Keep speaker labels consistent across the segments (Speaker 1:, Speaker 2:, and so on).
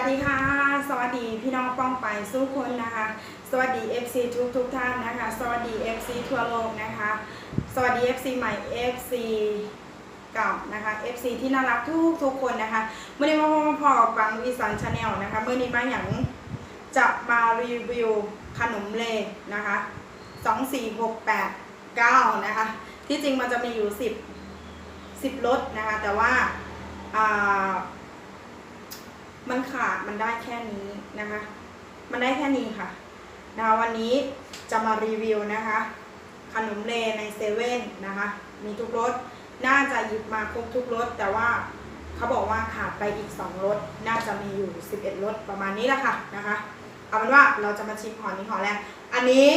Speaker 1: วัสดีค่ะ สวัสดีพี่น้องป้องไปสู้คนนะคะ สวัสดี FC ทุกทุกท่านนะคะ สวัสดี FC ทั่วโลกนะคะ สวัสดี FC ใหม่ FC เก่านะคะ FC ที่น่ารักทุกทุกคนนะคะเมื่อนี้มาพบมาพอกับฟังอีสานชาแนลนะคะเมื่อนี้มาอย่างจะมารีวิวขนมเลนะคะ24689นะคะ ที่จริงมันจะมีอยู่10 10รสนะคะ แต่ว่าอ่า มันขาดมันได้แค่นี้นะคะ มันได้แค่นี้ค่ะนะคะวันนี้จะมารีวิวนะคะ ขนมเลในเซเว่นนะคะ มีทุกรสน่าจะหยิบมาครบทุกรสแต่ว่าเขาบอกว่าขาดไปอีก 2รสน่าจะมีอยู่ 11รสประมาณนี้แหละค่ะนะคะ เอาเป็นว่าเราจะมาชิมห่อนี้ห่อแรกอันนี้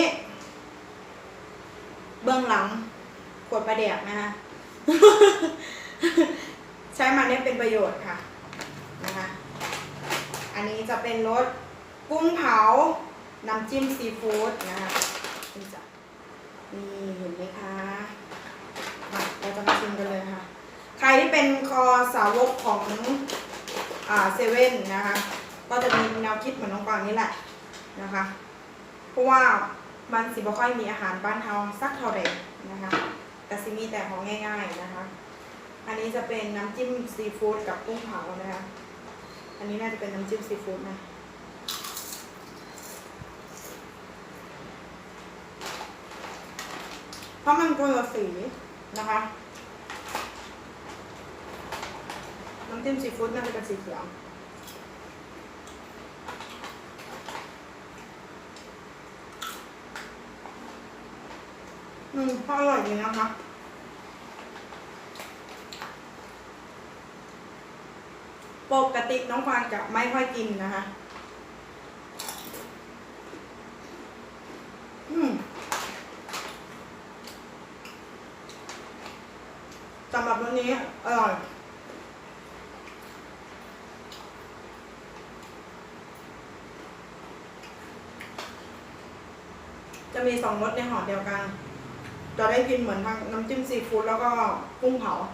Speaker 1: เบื้องหลังขวดประเดียกนะคะ ใช้มันได้เป็นประโยชน์ค่ะ นนี้จะเป็นรสกุ้งเผา น้ำจิ้มซีฟู้ดนะคะนี่จ้ะนี่เห็นไหมคะมาเราจะมาชิมกันเลยค่ะ ใครที่เป็นคอสาวกของอ่าเซเว่นนะคะ ก็จะมีแนวคิดเหมือนน้องกวางนี่แหละนะคะ เพราะว่ามันสิบ่ค่อยมีอาหารบ้านเฮาสักเท่าใดนะคะ แต่สิมีแต่ของง่าย ๆนะคะ อันนี้จะเป็นน้ำจิ้มซีฟู้ดกับกุ้งเผานะคะ อันนี้น่าจะเป็นน้ำจิ้มซีฟู้ดนะเพราะมันคนละสีนะคะ น้ำจิ้มซีฟู้ดน่าจะเป็นสีเขียวอืมอร่อยดีนะคะ ปกติน้องควานจะไม่ค่อยกินนะคะ อืมสำหรับวันนี้อร่อยจะมีสองรสในห่อเดียวกัน จะได้กินเหมือนทั้งน้ำจิ้มซีฟู้ดแล้วก็กุ้งเผา อะ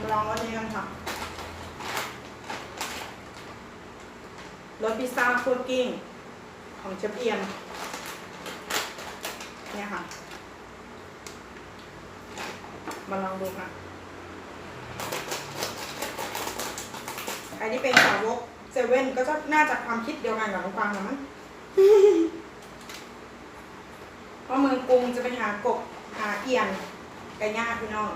Speaker 1: มา ลองรสนี้กันค่ะรสพิซซ่าคั่วกิ้ง ของเชฟเอียนเนี่ยค่ะ มาลองดูค่ะใครที่เป็นสาวกเซเว่นก็จะน่าจะความคิดเดียวกันกับน้องกวางนะมั้งเพราะเมืองกรุงจะไปหากบหาเอียนไก่ย่างพี่น้อง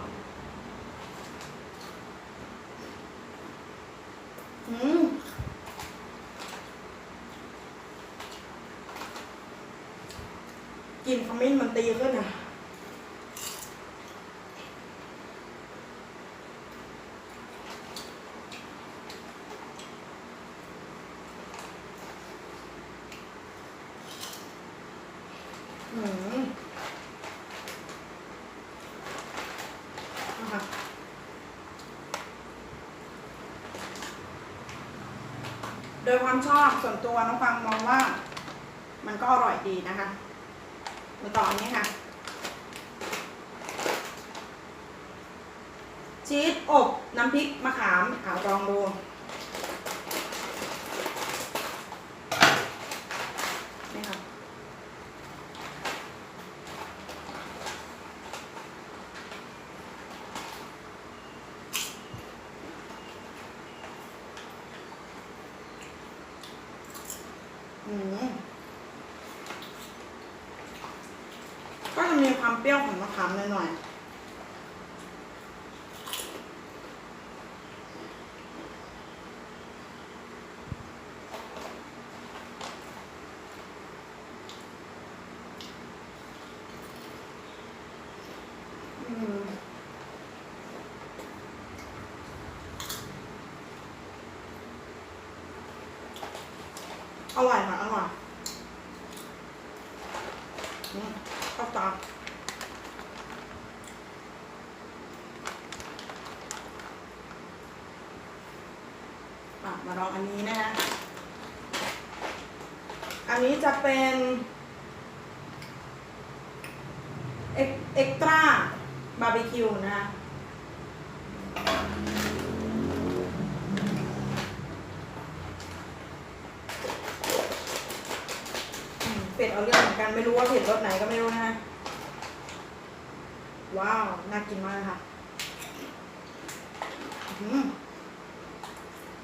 Speaker 1: อืมกลินขมิ้นมันตีขึ้นอะ อืมนะคะ โดยความชอบส่วนตัวน้องฟังมองว่า มันก็อร่อยดีนะคะมาต่ออันนี้ค่ะ ชีสอบน้ำพริกมะขามอ่ารองดู นี่ค่ะ อืมก็จะมี ความเปรี้ยวของมะขามหน่อยๆอืมอร่อยค่ะอร่อยอืมเข้าตาอะ มาลองอันนี้นะฮะอันนี้จะเป็นเอ็กตร้าบาร์บีคิวนะคะเป็ดเอาเรื่องเหมือนกันไม่รู้ว่าเผ็ดรสไหนก็ไม่รู้นะคะว้าว น่ากินมากเลยค่ะอืม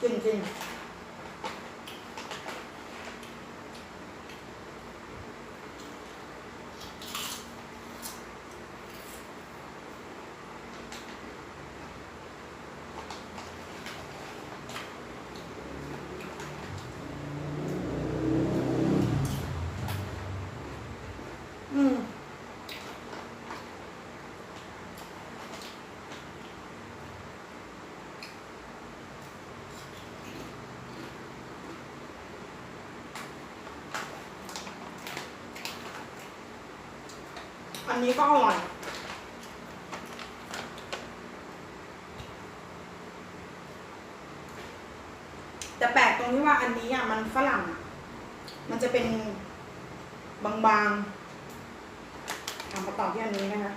Speaker 1: จริ อันนี้ก็อร่อย แต่แปลกตรงที่ว่าอันนี้อะมันฝรั่ง มันจะเป็นบางๆเอามาต่อที่อันนี้นะคะ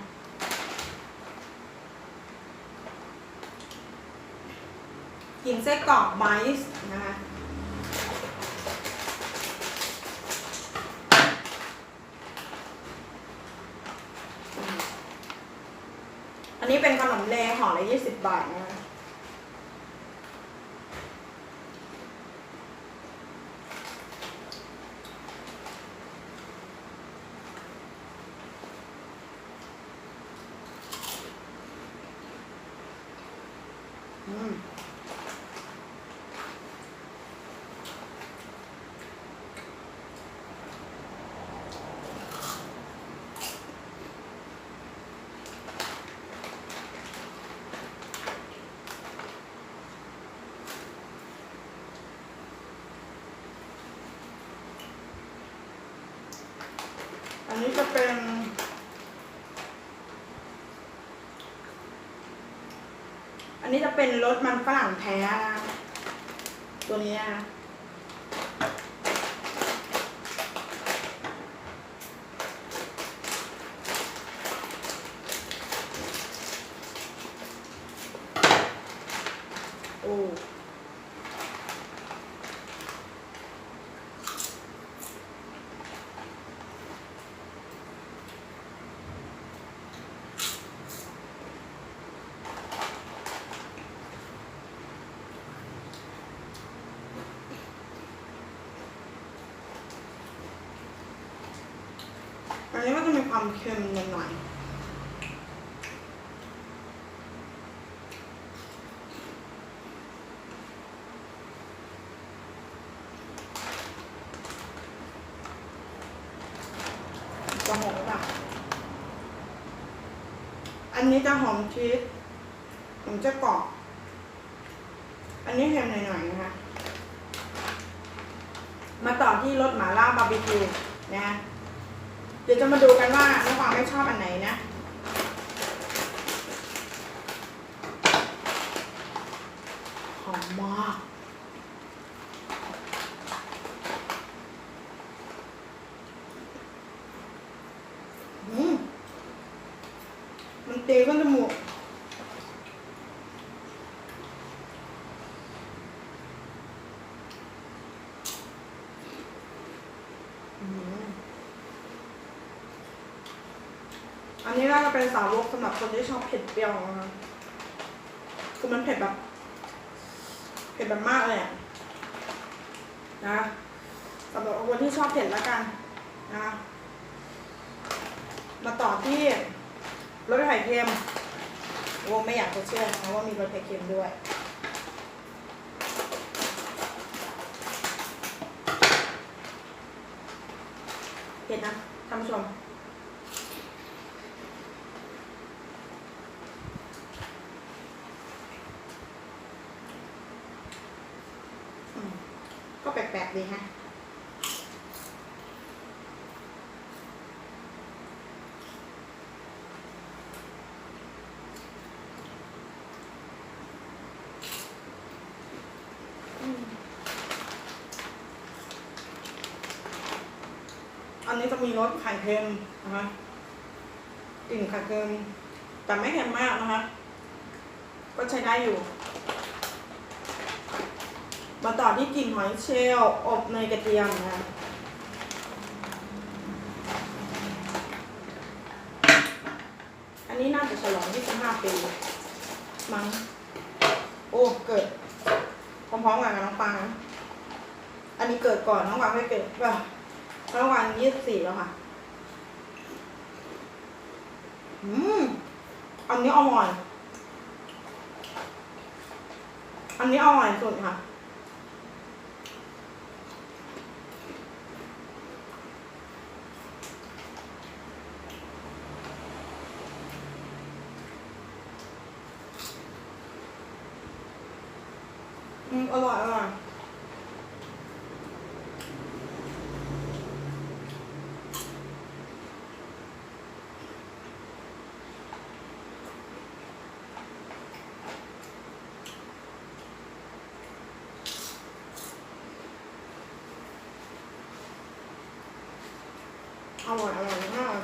Speaker 1: กินไส้กรอกไบส์นะคะ อันนี้ เป็นขนมเลห่อละยี่สิบบาทนะคะอืมอันนี้จะเป็น อันนี้จะ เป็นรสมันฝรั่งแท้นะตัวนี้นะ ความเค็มหน่อยๆจะหอมแบบอันนี้จะหอมชีสผมจะกรอบ อันนี้เค็มหน่อยๆนะคะ มาต่อที่รสหม่าล่าบาร์บีคิวนะ เดี๋ยวจะมาดูกันว่าน้องฟางไม่ชอบอันไหนนะ หอมมากอืมมันตีขึ้นจมูก อืม อันนี้น่าจะ เป็นสาวกสำหรับคนที่ชอบเผ็ดเปรี้ยวนะคะคือมันเผ็ดแบบ เผ็ดแบบมากเลยอะนะสำหรับคนที่ชอบเผ็ดแล้วกันนะมาต่อที่รสไข่เค็มโอ้ไม่อยากจะเชื่อนะว่ามีรสไข่เค็มด้วยเผ็ดนะท่านผู้ชม อืมก็แปลกๆดีฮะ อืม อันนี้จะมีรสไข่เค็มนะคะกลิ่นไข่เค็มแต่ไม่เค็มมากนะคะก็ใช้ได้อยู่ มาต่อที่กลิ่นหอยเชลล์อบเนยกระเทียมนะอันนี้น่าจะฉลอง25ปีมั้งโอ้ เกิดพร้อมๆกันกับน้องปัง อันนี้เกิดก่อนน้องปังไม่เกิดป่ะ น้องปัง24แล้วค่ะ อืม อันนี้อร่อย อันนี้อร่อยสุดค่ะ อืม อร่อยอร่อย อร่อยอร่อยมาก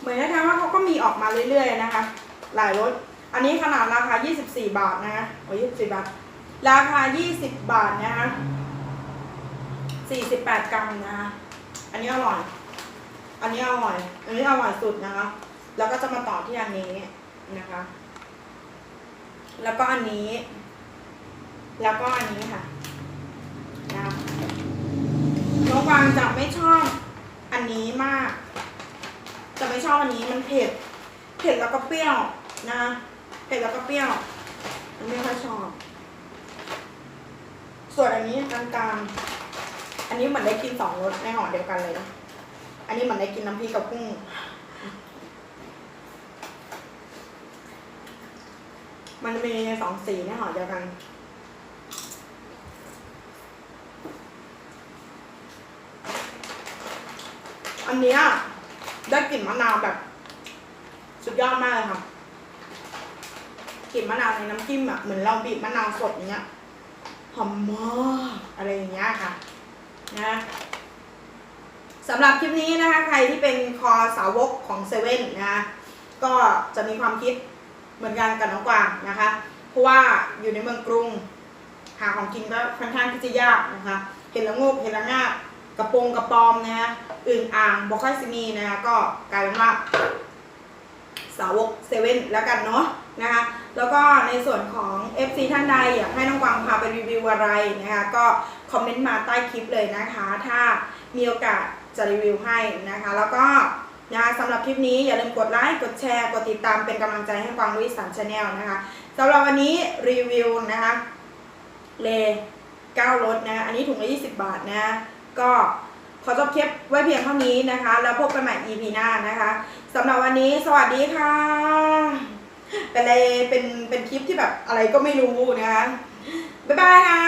Speaker 1: เหมือนนะคะว่าเขาก็มีออกมาเรื่อยๆนะคะ หลายรสอันนี้ขนาดราคา 24 บาทนะคะโอ้ย24 บาท ราคา 20 บาทนะคะ48 กรัมนะคะอันนี้อร่อย อันนี้อร่อย อันนี้อร่อยสุดนะคะ แล้วก็จะมาต่อที่อันนี้นะคะ แล้วก็อันนี้ แล้วก็อันนี้ค่ะนะน้องกวางจะไม่ชอบอันนี้มาก จะไม่ชอบอันนี้มันเผ็ด เผ็ดแล้วก็เปรี้ยวนะเผ็ดแล้วก็เปรี้ยวมันไม่ค่อยชอบ ส่วนอันนี้กลางๆ อันนี้เหมือนได้กินสองรสในห่อเดียวกันเลย อันนี้เหมือนได้กินน้ำพริกกับกุ้งมันมีสองสีในห่อเดียวกัน อันเนี้ยได้กลิ่นมะนาวแบบ สุดยอดมากเลยค่ะกลิ่นมะนาวในน้ำจิ้มอะเหมือนเราบีบมะนาวสดอย่างเงี้ยหอมมากอะไรอย่างเงี้ยค่ะนะสำหรับคลิปนี้นะคะ ใครที่เป็นคอสาวกของเซเว่นนะคะก็จะมีความคิดเหมือนกันกับน้องกวางนะคะ เพราะว่าอยู่ในเมืองกรุง หาของกินก็ค่อนข้างที่จะยากนะคะ เห็นละงกเห็นละงาบ กระโปรงกระปอมนะฮะอึ่งอ่างบอค่อยซิมีนะคะก็กลายเป็นว่า สาวกเซเว่นแล้วกันเนาะนะคะแล้วก็ในส่วนของ FC ท่านใดอยากให้น้องกวางพาไปรีวิวอะไรนะคะก็คอมเมนต์มาใต้คลิปเลยนะคะ ถ้ามีโอกาสจะรีวิวให้นะคะ แล้วก็นะคะสำหรับคลิปนี้อย่าลืมกดไลค์กดแชร์ กดติดตามเป็นกำลังใจให้กวางลุยสามชาแนลนะคะสำหรับวันนี้รีวิวนะคะเลเก้ารถนะ อันนี้ถุงละ 20 บาทนะ ก็ขอจบคลิปไว้เพียงเท่านี้นะคะ แล้วพบกันใหม่ EP หน้านะคะสำหรับวันนี้สวัสดีค่ะ เป็นอะไรเป็นเป็นคลิปที่แบบอะไรก็ไม่รู้นะคะบ๊ายบายค่ะ